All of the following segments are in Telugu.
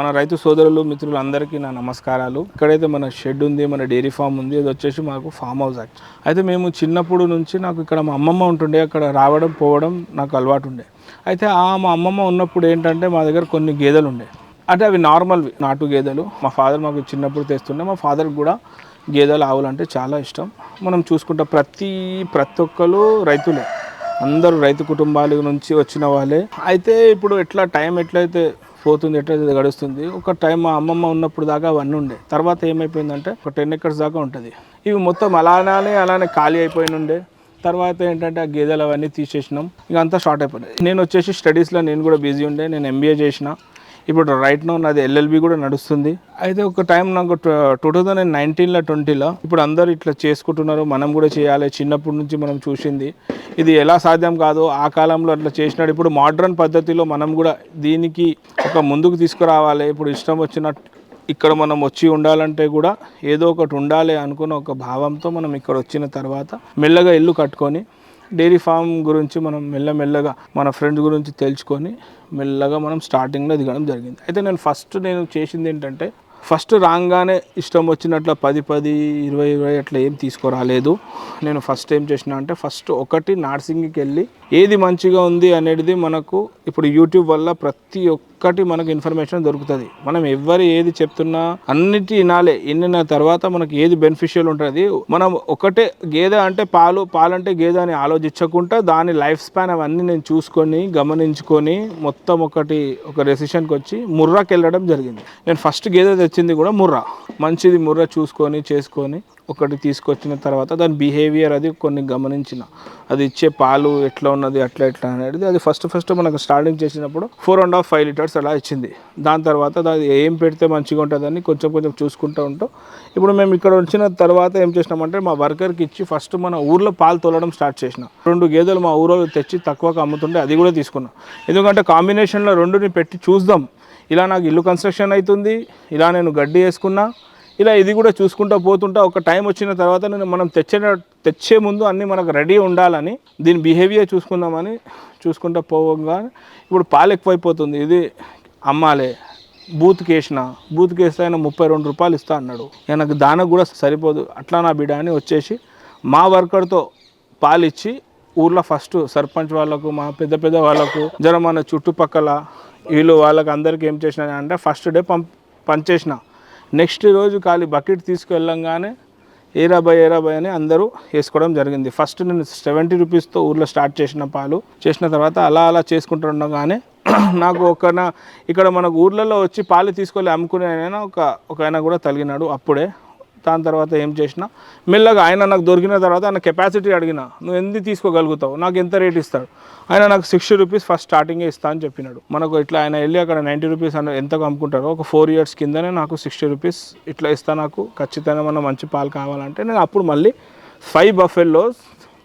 మన రైతు సోదరులు మిత్రులు అందరికీ నా నమస్కారాలు. ఇక్కడైతే మన షెడ్ ఉంది మన డైరీ ఫామ్ ఉంది అది వచ్చేసి మాకు ఫామ్ హౌస్ యాక్ట్. అయితే మేము చిన్నప్పుడు నుంచి నాకు ఇక్కడ మా అమ్మమ్మ ఉంటుండే అక్కడ రావడం పోవడం నాకు అలవాటు ఉండే అయితే ఆ మా అమ్మమ్మ ఉన్నప్పుడు ఏంటంటే మా దగ్గర కొన్ని గేదెలు ఉండే. అంటే అవి నార్మల్వి నాటు గేదెలు. మా ఫాదర్ మాకు చిన్నప్పుడు తెస్తుండే మా ఫాదర్కి కూడా గేదెలు ఆవులు అంటే చాలా ఇష్టం. మనం చూసుకుంటే ప్రతి ప్రతి ఒక్కరు రైతులే. అందరూ రైతు కుటుంబాల నుంచి వచ్చిన వాళ్ళే. అయితే ఇప్పుడు ఎట్లా టైం ఎట్లయితే పోతుంది ఎట్లా గడుస్తుంది. ఒక టైం మా అమ్మమ్మ ఉన్నప్పుడు దాకా అవన్నీ ఉండే. తర్వాత ఏమైపోయిందంటే ఒక టెన్ ఎకర్స్ దాకా ఉంటుంది. ఇవి మొత్తం అలానే అలానే ఖాళీ అయిపోయి ఉండే. తర్వాత ఏంటంటే ఆ గేదెలు అవన్నీ తీసేసినాం. ఇక అంతా షార్ట్ అయిపోయింది నేను వచ్చేసి స్టడీస్లో నేను కూడా బిజీ ఉండే. నేను ఎంబీఏ చేసిన. ఇప్పుడు రైట్ నో నాది ఎల్ఎల్బి కూడా నడుస్తుంది. అయితే ఒక టైం నాకు టూ థౌజండ్ నైన్టీన్లో ట్వంటీలో ఇప్పుడు అందరూ ఇట్లా చేసుకుంటున్నారు. మనం కూడా చేయాలి. చిన్నప్పటి నుంచి మనం చూసింది. ఇది ఎలా సాధ్యం కాదు ఆ కాలంలో అట్లా చేసినాడు. ఇప్పుడు మోడ్రన్ పద్ధతిలో మనం కూడా దీనికి ఒక ముందుకు తీసుకురావాలి. ఇప్పుడు ఇష్టం వచ్చిన ఇక్కడ మనం వచ్చి ఉండాలంటే కూడా ఏదో ఒకటి ఉండాలి అనుకున్న ఒక భావంతో మనం ఇక్కడ వచ్చిన తర్వాత మెల్లగా ఇల్లు కట్టుకొని డైరీ ఫామ్ గురించి మనం మెల్లమెల్లగా మన ఫ్రెండ్స్ గురించి తెలుసుకొని మెల్లగా మనం స్టార్టింగ్లో దిగడం జరిగింది. అయితే నేను ఫస్ట్ నేను చేసింది ఏంటంటే ఫస్ట్ రాగానే ఇష్టం వచ్చినట్ల పది పది ఇరవై ఇరవై అట్లా ఏం తీసుకురాలేదు. నేను ఫస్ట్ ఏం చేసిన అంటే ఫస్ట్ ఒకటి నర్సింగ్కి వెళ్ళి ఏది మంచిగా ఉంది అనేది మనకు ఇప్పుడు యూట్యూబ్ వల్ల ప్రతి ఒక్క ఒక్కటి మనకు ఇన్ఫర్మేషన్ దొరుకుతుంది. మనం ఎవరు ఏది చెప్తున్నా అన్నిటి వినాలి. వినిన తర్వాత మనకి ఏది బెనిఫిషియల్ ఉంటుంది మనం ఒకటే గేదె అంటే పాలు పాలంటే గేదె అని ఆలోచించకుండా దాని లైఫ్ స్పాన్ అవన్నీ నేను చూసుకొని గమనించుకొని మొత్తం ఒకటి ఒక డెసిషన్కి వచ్చి ముర్రాకి వెళ్ళడం జరిగింది. నేను ఫస్ట్ గేదె తెచ్చింది కూడా ముర్రా. మంచిది ముర్ర చూసుకొని చేసుకొని ఒకటి తీసుకొచ్చిన తర్వాత దాని బిహేవియర్ అది కొన్ని గమనించిన. అది ఇచ్చే పాలు ఎట్లా ఉన్నది అట్లా ఎట్లా అనేది అది ఫస్ట్ ఫస్ట్ మనకు స్టార్టింగ్ చేసినప్పుడు four and half five litres అలా ఇచ్చింది. దాని తర్వాత దాని ఏం పెడితే మంచిగా ఉంటుందని కొంచెం కొంచెం చూసుకుంటూ ఉంటాం ఇప్పుడు మేము ఇక్కడ వచ్చిన తర్వాత ఏం చేసినామంటే మా వర్కర్కి ఇచ్చి ఫస్ట్ మన ఊర్లో పాలు తోలడం స్టార్ట్ చేసిన. రెండు గేదెలు మా ఊరో తెచ్చి తక్కువగా అమ్ముతుంటే అది కూడా తీసుకున్నాం. ఎందుకంటే కాంబినేషన్లో రెండుని పెట్టి చూద్దాం. ఇలా నాకు ఇల్లు కన్స్ట్రక్షన్ అవుతుంది ఇలా నేను గడ్డి వేసుకున్నా ఇలా ఇది కూడా చూసుకుంటూ పోతుంటా ఒక టైం వచ్చిన తర్వాత నేను మనం తెచ్చే తెచ్చే ముందు అన్నీ మనకు రెడీ ఉండాలని దీని బిహేవియర్ చూసుకుందామని చూసుకుంటూ పోగా ఇప్పుడు పాలు ఎక్కువైపోతుంది ఇది అమ్మాలే బూత్కి వేసిన బూత్కి వేస్తే ఆయన ముప్పై రెండు రూపాయలు ఇస్తా అన్నాడు. ఇక నాకు దానికి కూడా సరిపోదు అట్లా నా బిడ్డ అని వచ్చేసి మా వర్కర్తో పాలిచ్చి ఊర్లో ఫస్ట్ సర్పంచ్ వాళ్ళకు మా పెద్ద పెద్ద వాళ్ళకు జర మన చుట్టుపక్కల వీళ్ళు వాళ్ళకి అందరికీ ఏం చేసిన అంటే ఫస్ట్ డే పంప్ పంచేసిన. నెక్స్ట్ రోజు ఖాళీ బకెట్ తీసుకెళ్ళంగానే ఏరా బై ఏరా బై అని అందరూ వేసుకోవడం జరిగింది. ఫస్ట్ నేను సెవెంటీ రూపీస్తో ఊర్లో స్టార్ట్ చేసిన పాలు. చేసిన తర్వాత అలా అలా చేసుకుంటుండగానే నాకు ఒక ఇక్కడ మనకు ఊర్లలో వచ్చి పాలు తీసుకొని అమ్ముకునే ఆయన ఒక ఒక ఆయన కూడా తగిలినాడు అప్పుడే. దాని తర్వాత ఏం చేసిన? మెల్లగా ఆయన నాకు దొరికిన తర్వాత ఆయన కెపాసిటీ అడిగిన నువ్వు ఎందుకు తీసుకోగలుగుతావు? నాకు ఎంత రేట్ ఇస్తాడు? ఆయన నాకు సిక్స్టీ రూపీస్ ఫస్ట్ స్టార్టింగే ఇస్తా అని చెప్పినాడు. మనకు ఇట్లా ఆయన వెళ్ళి అక్కడ నైంటీ రూపీస్ అని ఎంత అమ్ముకుంటారో ఒక ఫోర్ ఇయర్స్ కిందనే నాకు సిక్స్టీ రూపీస్ ఇట్లా ఇస్తా నాకు. ఖచ్చితంగా మన మంచి పాలు కావాలంటే నేను అప్పుడు మళ్ళీ ఫైవ్ బఫెల్లో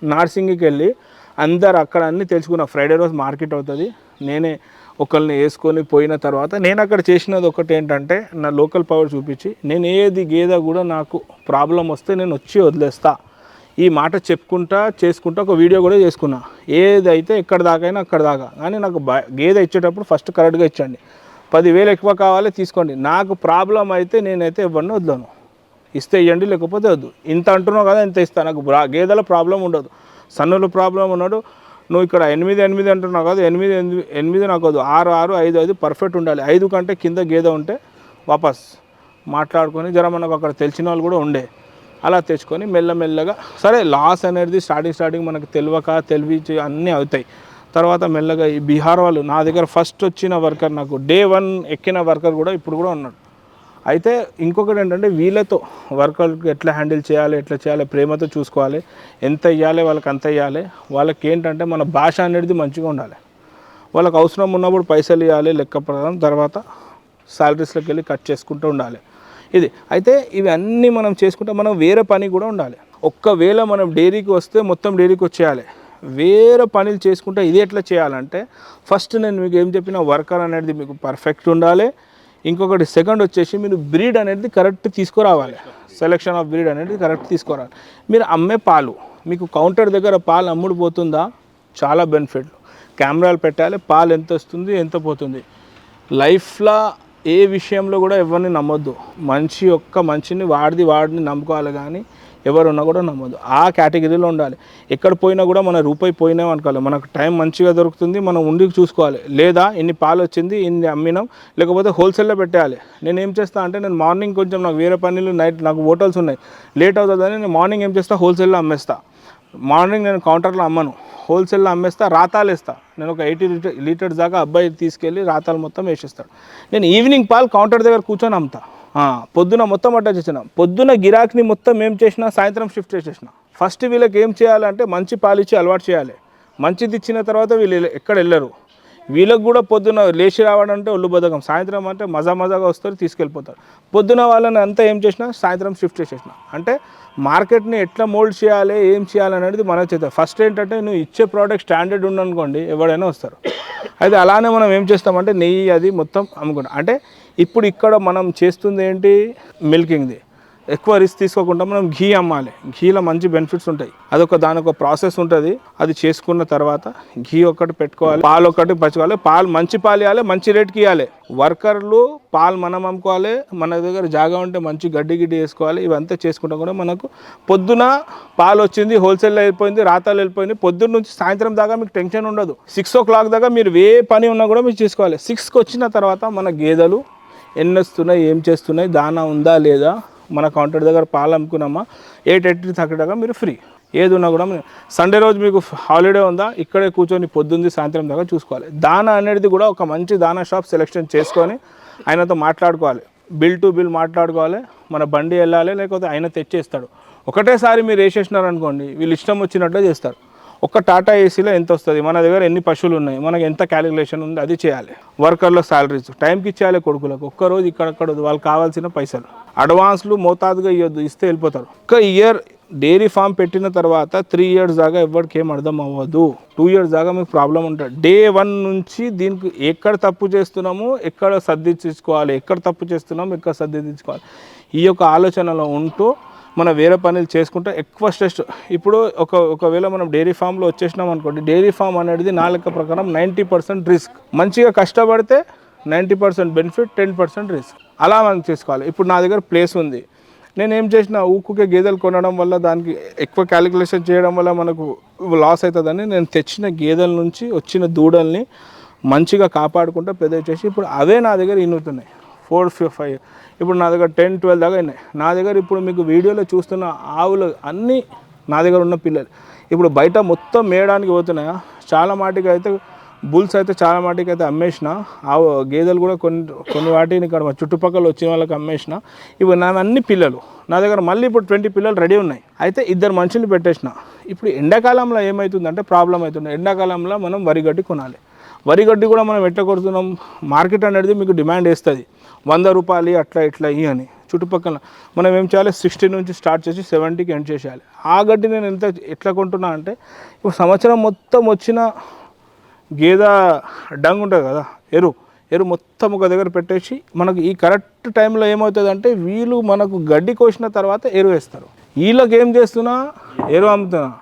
నార్సింగ్కి వెళ్ళి అందరు అక్కడ అన్నీ తెలుసుకున్న. ఫ్రైడే రోజు మార్కెట్ అవుతుంది. నేనే ఒకరిని వేసుకొని పోయిన తర్వాత నేను అక్కడ చేసినది ఒకటి ఏంటంటే నా లోకల్ పవర్ చూపించి నేను ఏది గేదె కూడా నాకు ప్రాబ్లం వస్తే నేను వచ్చి వదిలేస్తా. ఈ మాట చెప్పుకుంటా చేసుకుంటా ఒక వీడియో కూడా చేసుకున్నా. ఏదైతే ఎక్కడ దాకైనా అక్కడ దాకా. కానీ నాకు బ- గేదె ఇచ్చేటప్పుడు ఫస్ట్ కరెక్ట్గా ఇచ్చండి. పదివేలు ఎక్కువ కావాలి తీసుకోండి. నాకు ప్రాబ్లం అయితే నేనైతే ఇవ్వను వదలను. ఇస్తే ఇవ్వండి లేకపోతే వద్దు. ఇంత అంటున్నావు కదా ఇంత ఇస్తాను నాకు గేదెల ప్రాబ్లం ఉండదు. సన్నుల ప్రాబ్లం ఉన్నాడు. నువ్వు ఇక్కడ ఎనిమిది ఎనిమిది అంటున్నావు కాదు ఎనిమిది ఎనిమిది ఎనిమిది నాకు వద్దు ఆరు ఆరు ఐదు ఐదు పర్ఫెక్ట్ ఉండాలి. ఐదు కంటే కింద గేదె ఉంటే వాపస్ మాట్లాడుకొని జర మనకు అక్కడ తెలిసిన వాళ్ళు కూడా ఉండే. అలా తెచ్చుకొని మెల్లమెల్లగా సరే లాస్ అనేది స్టార్టింగ్ స్టార్టింగ్ మనకు తెలియక తెలివి అన్నీ అవుతాయి. తర్వాత మెల్లగా ఈ బీహార్ వాళ్ళు నా దగ్గర ఫస్ట్ వచ్చిన వర్కర్ నాకు డే వన్ ఎక్కిన వర్కర్ కూడా ఇప్పుడు కూడా ఉన్నాడు. అయితే ఇంకొకటి ఏంటంటే వీళ్ళతో వర్కర్కి ఎట్లా హ్యాండిల్ చేయాలి ఎట్లా చేయాలి ప్రేమతో చూసుకోవాలి ఎంత ఇవ్వాలి వాళ్ళకి అంత ఇవ్వాలి వాళ్ళకి ఏంటంటే మన భాష అనేది మంచిగా ఉండాలి. వాళ్ళకి అవసరం ఉన్నప్పుడు పైసలు ఇవ్వాలి లెక్క ప్రకారం తర్వాత శాలరీస్లోకి వెళ్ళి కట్ చేసుకుంటూ ఉండాలి. ఇది అయితే ఇవన్నీ మనం చేసుకుంటే మనం వేరే పని కూడా ఉండాలి. ఒక్కవేళ మనం డైరీకి వస్తే మొత్తం డైరీకి వచ్చేయాలి. వేరే పనులు చేసుకుంటే ఇది ఎట్లా చేయాలంటే ఫస్ట్ నేను మీకు ఏం చెప్పిన వర్కర్ అనేది మీకు పర్ఫెక్ట్ ఉండాలి. ఇంకొకటి సెకండ్ వచ్చేసి మీరు బ్రీడ్ అనేది కరెక్ట్ తీసుకురావాలి. సెలెక్షన్ ఆఫ్ బ్రీడ్ అనేది కరెక్ట్ తీసుకురావాలి. మీరు అమ్మే పాలు మీకు కౌంటర్ దగ్గర పాలు అమ్ముడు పోతుందా? చాలా బెనిఫిట్లు కెమెరాలు పెట్టాలి పాలు ఎంత వస్తుంది ఎంత పోతుంది. లైఫ్లో ఏ విషయంలో కూడా ఎవరిని నమ్మొద్దు. మంచి ఒక్క మంచిని వాడిది వాడిని నమ్ముకోవాలి కానీ ఎవరున్నా కూడా నమ్మొద్దు. ఆ కేటగిరీలో ఉండాలి. ఎక్కడ పోయినా కూడా మన రూపాయి పోయినాం అనుకోవాలి. మనకు టైం మంచిగా దొరుకుతుంది మనం ఉండి చూసుకోవాలి. లేదా ఇన్ని పాలు వచ్చింది ఇన్ని అమ్మినాం లేకపోతే హోల్సేల్లో పెట్టేయాలి. నేను ఏం చేస్తా అంటే నేను మార్నింగ్ కొంచెం నాకు వేరే పనులు నైట్ నాకు హోటల్స్ ఉన్నాయి. లేట్ అవుతుందని నేను మార్నింగ్ ఏం చేస్తా? హోల్సేల్లో అమ్మేస్తా. మార్నింగ్ నేను కౌంటర్లో అమ్మను. హోల్సేల్లో అమ్మేస్తా రాతాలు వేస్తా. నేను ఒక ఎయిటీ లీటర్ లీటర్స్ దాకా అబ్బాయి తీసుకెళ్ళి రాతాలు మొత్తం వేసేస్తాడు. నేను ఈవినింగ్ పాలు కౌంటర్ దగ్గర కూర్చొని అమ్ముతా. పొద్దున మొత్తం అట్ట చేసిన పొద్దున గిరాక్ని మొత్తం ఏం చేసినా సాయంత్రం షిఫ్ట్ చేసేసిన. ఫస్ట్ వీళ్ళకి ఏం చేయాలంటే మంచి పాలు ఇచ్చి అలవాటు చేయాలి. మంచిది ఇచ్చిన తర్వాత వీళ్ళు ఎక్కడ వెళ్ళరు. వీళ్ళకి కూడా పొద్దున లేచి రావడం అంటే ఒళ్ళు బద్ధకం సాయంత్రం అంటే మజా మజాగా వస్తారు తీసుకెళ్ళిపోతారు. పొద్దున వాళ్ళని అంతా ఏం చేసినా సాయంత్రం షిఫ్ట్ చేసేసిన. అంటే మార్కెట్ని ఎట్లా మోల్డ్ చేయాలి ఏం చేయాలి అనేది మన చేత. ఫస్ట్ ఏంటంటే నువ్వు ఇచ్చే ప్రోడక్ట్ స్టాండర్డ్ ఉందనుకోండి ఎవడైనా వస్తారు. అయితే అలానే మనం ఏం చేస్తామంటే నెయ్యి అది మొత్తం అమ్ముకుంటాం అంటే ఇప్పుడు ఇక్కడ మనం చేస్తుంది ఏంటి? మిల్కింగ్ది ఎక్కువ రిస్క్ తీసుకోకుండా మనం ఘీ అమ్మాలి. ఘీలో మంచి బెనిఫిట్స్ ఉంటాయి. అదొక దాని ఒక ప్రాసెస్ ఉంటుంది. అది చేసుకున్న తర్వాత ఘీ ఒకటి పెట్టుకోవాలి పాలు ఒకటి పచ్చుకోవాలి. పాలు మంచి పాలు ఇవ్వాలి మంచి రేట్కి ఇవ్వాలి వర్కర్లు పాలు మనం అమ్ముకోవాలి మన దగ్గర జాగా ఉంటే మంచి గడ్డి గిడ్డి వేసుకోవాలి. ఇవంతా చేసుకుంటాం కూడా మనకు పొద్దున పాలు వచ్చింది హోల్సేల్ వెళ్ళిపోయింది రాతాలు వెళ్ళిపోయింది. పొద్దున్న నుంచి సాయంత్రం దాకా మీకు టెన్షన్ ఉండదు. సిక్స్ ఓ క్లాక్ దాకా మీరు ఏ పని ఉన్నా కూడా మీరు చేసుకోవాలి. సిక్స్కి వచ్చిన తర్వాత మన గేదెలు ఎన్నొస్తున్నాయి ఏం చేస్తున్నాయి దానా ఉందా లేదా మన కౌంటర్ దగ్గర పాలు అమ్ముకున్నామా? ఎయిట్ ఎయిట్ థర్టీ దాకా మీరు ఫ్రీ ఏది ఉన్నా కూడా సండే రోజు మీకు హాలిడే ఉందా? ఇక్కడే కూర్చొని పొద్దుంది సాయంత్రం దాకా చూసుకోవాలి. దానా అనేది కూడా ఒక మంచి దానా షాప్ సెలెక్షన్ చేసుకొని ఆయనతో మాట్లాడుకోవాలి. బిల్ టు బిల్ మాట్లాడుకోవాలి. మన బండి వెళ్ళాలి లేకపోతే ఆయన తెచ్చేస్తాడు. ఒకటేసారి మీరు వేసేసినారు అనుకోండి వీళ్ళు ఇష్టం వచ్చినట్లే చేస్తారు. ఒక టాటా ఏసీలో ఎంత వస్తుంది? మన దగ్గర ఎన్ని పశువులు ఉన్నాయి? మనకి ఎంత క్యాలిక్యులేషన్ ఉంది? అది చేయాలి. వర్కర్ల సాలరీస్ టైంకి ఇచ్చేయాలి కొడుకులకు. ఒక్కరోజు ఇక్కడక్కడ వద్దు. వాళ్ళకి కావాల్సిన పైసలు. అడ్వాన్స్లు మోతాదుగా ఇవ్వద్దు ఇస్తే వెళ్ళిపోతారు. ఒక ఇయర్ డైరీ ఫామ్ పెట్టిన తర్వాత త్రీ ఇయర్స్ దాకా ఎవరికి ఏం అర్థం అవ్వదు. టూ ఇయర్స్ దాకా మీకు ప్రాబ్లం ఉంటుంది. డే వన్ నుంచి దీనికి ఎక్కడ తప్పు చేస్తున్నాము ఎక్కడ సర్దిచ్చుకోవాలి ఎక్కడ తప్పు చేస్తున్నాము ఎక్కడ సర్దిద్దించుకోవాలి ఈ యొక్క ఆలోచనలో ఉంటూ మనం వేరే పనులు చేసుకుంటే ఎక్కువ స్ట్రెస్ ఇప్పుడు ఒక ఒకవేళ మనం డైరీ ఫామ్లో వచ్చేసినాం అనుకోండి డైరీ ఫామ్ అనేది నా లెక్క ప్రకారం నైంటీ పర్సెంట్ రిస్క్ మంచిగా కష్టపడితే ninety percent benefit ten percent risk అలా మనం చేసుకోవాలి. ఇప్పుడు నా దగ్గర ప్లేస్ ఉంది. నేను ఏం చేసిన ఊకుకే గేదెలు కొనడం వల్ల దానికి ఎక్కువ క్యాలిక్యులేషన్ చేయడం వల్ల మనకు లాస్ అవుతుందని నేను తెచ్చిన గేదెల నుంచి వచ్చిన దూడల్ని మంచిగా కాపాడుకుంటూ పెద్ద చేసి ఇప్పుడు అవే నా దగ్గర ఇన్నుతున్నాయి ఫోర్ ఫైవ్. ఇప్పుడు నా దగ్గర టెన్ ట్వెల్వ్ దాకా అయినాయి నా దగ్గర ఇప్పుడు మీకు వీడియోలో చూస్తున్న ఆవులు అన్నీ నా దగ్గర ఉన్న పిల్లలు. ఇప్పుడు బయట మొత్తం మేయడానికి పోతున్నాయా? చాలా మాటికి అయితే బుల్స్ అయితే చాలా మాటికి అయితే అమ్మేసిన. ఆవు గేదెలు కూడా కొన్ని కొన్ని వాటిని ఇక్కడ మా చుట్టుపక్కల వచ్చిన వాళ్ళకి అమ్మేసిన. ఇప్పుడు నా అన్ని పిల్లలు. నా దగ్గర మళ్ళీ ఇప్పుడు ట్వంటీ పిల్లలు రెడీ ఉన్నాయి. అయితే ఇద్దరు మనుషులు పెట్టేసిన. ఇప్పుడు ఎండాకాలంలో ఏమవుతుందంటే ప్రాబ్లం అవుతుంది. ఎండాకాలంలో మనం వరిగడ్డి కొనాలి. వరిగడ్డి కూడా మనం ఎట్లా కొడుతున్నాం? మార్కెట్ అనేది మీకు డిమాండ్ వేస్తుంది. వంద రూపాయలు అట్లా ఇట్లా ఇవి అని. చుట్టుపక్కల మనం ఏం చేయాలి? సిక్స్టీ నుంచి స్టార్ట్ చేసి సెవెంటీకి ఎండ్ చేసేయాలి. ఆ గడ్డి నేను ఎంత ఎట్లా కొంటున్నా అంటే ఇప్పుడు సంవత్సరం మొత్తం వచ్చిన గేదె డంగ్ ఉంటుంది కదా ఎరు ఎరు మొత్తం ఒక దగ్గర పెట్టేసి మనకు ఈ కరెక్ట్ టైంలో ఏమవుతుంది అంటే వీళ్ళు మనకు గడ్డి కోసిన తర్వాత ఎరువు వేస్తారు. వీళ్ళకి ఏం చేస్తున్నా? ఎరువు అమ్ముతున్నా.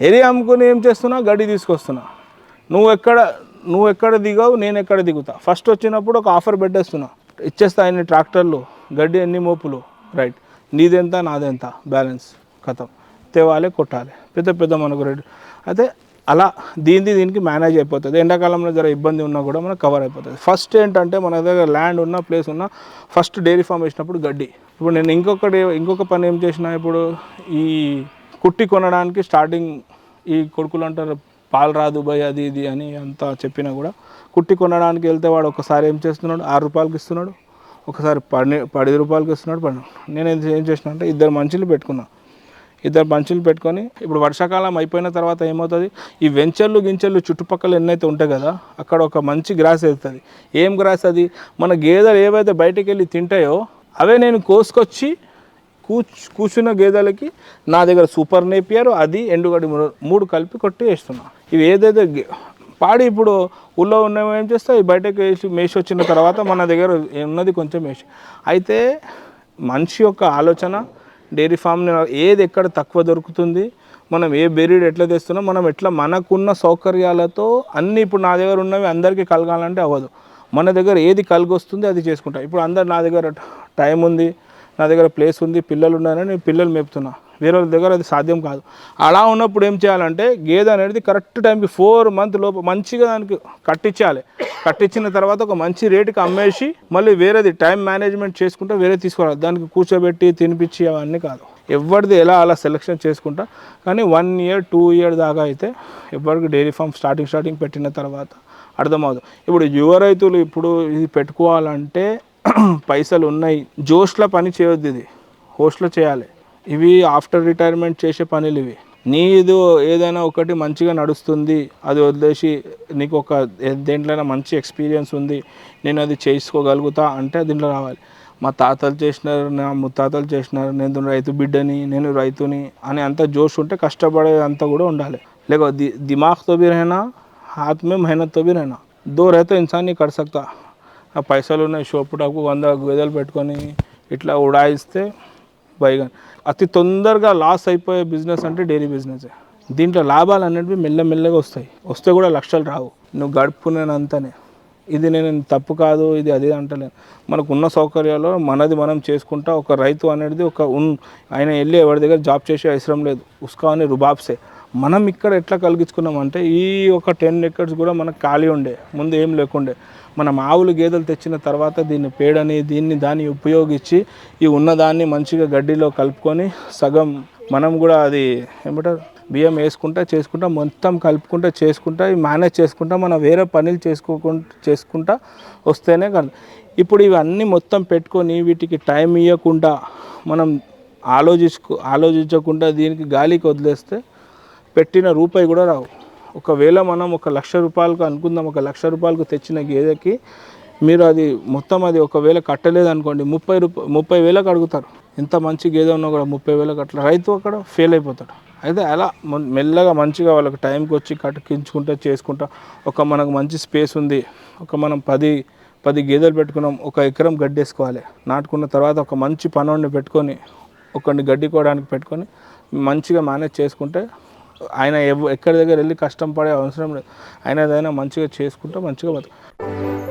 ఎరి అమ్ముకుని ఏం చేస్తున్నా? గడ్డి తీసుకొస్తున్నా. నువ్వు ఎక్కడ నువ్వు ఎక్కడ దిగావు? నేను ఎక్కడ దిగుతా? ఫస్ట్ వచ్చినప్పుడు ఒక ఆఫర్ పెట్టేస్తున్నా. ఇచ్చేస్తాయని ట్రాక్టర్లు గడ్డి ఎన్ని మోపులు? రైట్ నీదెంత నాదెంత? బ్యాలెన్స్ కథం తేవాలి కొట్టాలి. పెద్ద పెద్ద మనకు రేటు అయితే అలా దీనికి దీనికి మేనేజ్ అయిపోతుంది. ఎండాకాలంలో జర ఇబ్బంది ఉన్నా కూడా మనకు కవర్ అయిపోతుంది. ఫస్ట్ ఏంటంటే మన దగ్గర ల్యాండ్ ఉన్న ప్లేస్ ఉన్న ఫస్ట్ డైరీ ఫామ్ వేసినప్పుడు గడ్డి. ఇప్పుడు నేను ఇంకొకటి ఇంకొక పని ఏం చేసిన ఇప్పుడు ఈ కుట్టి కొనడానికి స్టార్టింగ్ ఈ కొడుకులు అంటారు పాలు రాదు భయ్ అది ఇది అని అంతా చెప్పినా కూడా కుట్టి కొనడానికి వెళ్తే వాడు ఒకసారి ఏం చేస్తున్నాడు? ఆరు రూపాయలకి ఇస్తున్నాడు. ఒకసారి పది పది రూపాయలకి ఇస్తున్నాడు. పడి నేను ఏం ఏం చేసిన అంటే ఇద్దరు మనుషులు పెట్టుకున్నా. ఇద్దరు మనుషులు పెట్టుకొని ఇప్పుడు వర్షాకాలం అయిపోయిన తర్వాత ఏమవుతుంది? ఈ వెంచర్లు గించర్లు చుట్టుపక్కల ఎన్నైతే ఉంటాయి కదా అక్కడ ఒక మంచి గ్రాస్ వెళ్తుంది ఏం గ్రాస్ అది? మన గేదెలు ఏవైతే బయటికి వెళ్ళి తింటాయో అవే నేను కోసుకొచ్చి కూర్చున్న గేదెలకి నా దగ్గర సూపర్ నేపియర్ అది ఎండుగడ్డి మూడు- మూడు కలిపి కొట్టి వేస్తున్నా. ఇవి ఏదైతే పాడి ఇప్పుడు ఊళ్ళో ఉన్నవి ఏం చేస్తాయి? బయటకు వేసి మేష వచ్చిన తర్వాత మన దగ్గర ఉన్నది కొంచెం మేష అయితే మనిషి యొక్క ఆలోచన డైరీ ఫామ్ ఏది ఎక్కడ తక్కువ దొరుకుతుంది మనం ఏ బెరీడ్ ఎట్లా తెస్తున్నాం మనం ఎట్లా మనకున్న సౌకర్యాలతో అన్నీ ఇప్పుడు నా దగ్గర ఉన్నవి అందరికీ కలగాలంటే అవ్వదు. మన దగ్గర ఏది కలిగొస్తుంది అది చేసుకుంటాం. ఇప్పుడు అందరు నా దగ్గర టైం ఉంది నా దగ్గర ప్లేస్ ఉంది పిల్లలు ఉన్నారని నేను పిల్లలు మేపుతున్నా. వేరే వాళ్ళ దగ్గర అది సాధ్యం కాదు. అలా ఉన్నప్పుడు ఏం చేయాలంటే గేదె అనేది కరెక్ట్ టైంకి ఫోర్ మంత్ లోపు మంచిగా దానికి కట్టించాలి. కట్టించిన తర్వాత ఒక మంచి రేటుకి అమ్మేసి మళ్ళీ వేరేది టైం మేనేజ్మెంట్ చేసుకుంటా వేరే తీసుకోవాలి. దానికి కూర్చోబెట్టి తినిపించి అవన్నీ కాదు. ఎవరిది ఎలా అలా సెలెక్షన్ చేసుకుంటా కానీ వన్ ఇయర్ టూ ఇయర్ దాకా అయితే ఎవరికి డైరీ ఫామ్ స్టార్టింగ్ స్టార్టింగ్ పెట్టిన తర్వాత అర్థమవుతుంది. ఇప్పుడు యువ రైతులు ఇప్పుడు ఇది పెట్టుకోవాలంటే పైసలు ఉన్నాయి. జోష్లో పని చేయొద్దు ఇది. హోస్ట్లో చేయాలి. ఇవి ఆఫ్టర్ రిటైర్మెంట్ చేసే పనులు ఇవి. నీదు ఏదైనా ఒకటి మంచిగా నడుస్తుంది. అది వదిలేసి నీకు ఒక దేంట్లో మంచి ఎక్స్పీరియన్స్ ఉంది. నేను అది చేసుకోగలుగుతా అంటే దీంట్లో రావాలి. మా తాతలు చేసినారు నా ముత్తాతలు చేసినారు. నేను రైతు బిడ్డని నేను రైతుని అని అంత జోష్ ఉంటే కష్టపడే అంతా కూడా ఉండాలి. లేక ది దిమాగ్తో బిరైనా ఆత్మీయ మెహనత్తో బిరైనా దో రైతు ఇన్సాన్ని కడ సక్తా ఆ పైసలు ఉన్నాయి షోపుటాకు వంద గేదెలు పెట్టుకొని ఇట్లా ఉడాయిస్తే బైగన్ అతి తొందరగా లాస్ అయిపోయే బిజినెస్ అంటే డైరీ బిజినెస్. దీంట్లో లాభాలు అనేటివి మెల్లమెల్లగా వస్తాయి. వస్తే కూడా లక్షలు రావు. నువ్వు గడుపుకునేనంతనే. ఇది నేను తప్పు కాదు ఇది అది అంటలేను మనకు ఉన్న సౌకర్యాలు మనది మనం చేసుకుంటా ఒక రైతు అనేది ఒక ఉన్ ఆయన వెళ్ళి ఎవరి దగ్గర జాబ్ చేసే అవసరం లేదు. ఉస్కా అని రుబాబ్సే. మనం ఇక్కడ ఎట్లా కలిగించుకున్నామంటే ఈ ఒక టెన్ ఎకర్స్ కూడా మనకు ఖాళీ ఉండే. ముందు ఏం లేకుండే. మనం ఆవులు గేదెలు తెచ్చిన తర్వాత దీన్ని పేడని దీన్ని దాన్ని ఉపయోగించి ఈ ఉన్నదాన్ని మంచిగా గడ్డిలో కలుపుకొని సగం మనం కూడా అది ఏమంటారు బియ్యం వేసుకుంటా చేసుకుంటా మొత్తం కలుపుకుంటా చేసుకుంటా మేనేజ్ చేసుకుంటా మనం వేరే పనులు చేసుకోకుండా చేసుకుంటా వస్తేనే కాదు ఇప్పుడు ఇవన్నీ మొత్తం పెట్టుకొని వీటికి టైం ఇవ్వకుండా మనం ఆలోచించుకో ఆలోచించకుండా దీనికి గాలికి వదిలేస్తే పెట్టిన రూపాయి కూడా రావు. ఒకవేళ మనం ఒక లక్ష రూపాయలకు అనుకుందాం ఒక లక్ష రూపాయలకు తెచ్చిన గేదెకి మీరు అది మొత్తం అది ఒకవేళ కట్టలేదు అనుకోండి ముప్పై రూప ముప్పై వేలకు అడుగుతారు. ఎంత మంచి గేదె ఉన్నా కూడా ముప్పై వేలకు అట్లా రైతు అక్కడ ఫెయిల్ అయిపోతాడు. అయితే అలా మెల్లగా మంచిగా వాళ్ళకి టైంకి వచ్చి కట్టుకించుకుంటా చేసుకుంటా ఒక మనకు మంచి స్పేస్ ఉంది ఒక మనం పది పది గేదెలు పెట్టుకున్నాం ఒక ఎకరం గడ్డి వేసుకోవాలి నాటుకున్న తర్వాత ఒక మంచి పనోడిని పెట్టుకొని ఒకరిని గడ్డి కోవడానికి పెట్టుకొని మంచిగా మేనేజ్ చేసుకుంటే ఆయన ఎక్కడి దగ్గర వెళ్ళి కష్టం పడే అవసరం లేదు. ఆయన ఏదైనా మంచిగా చేసుకుంటే మంచిగా బతుకు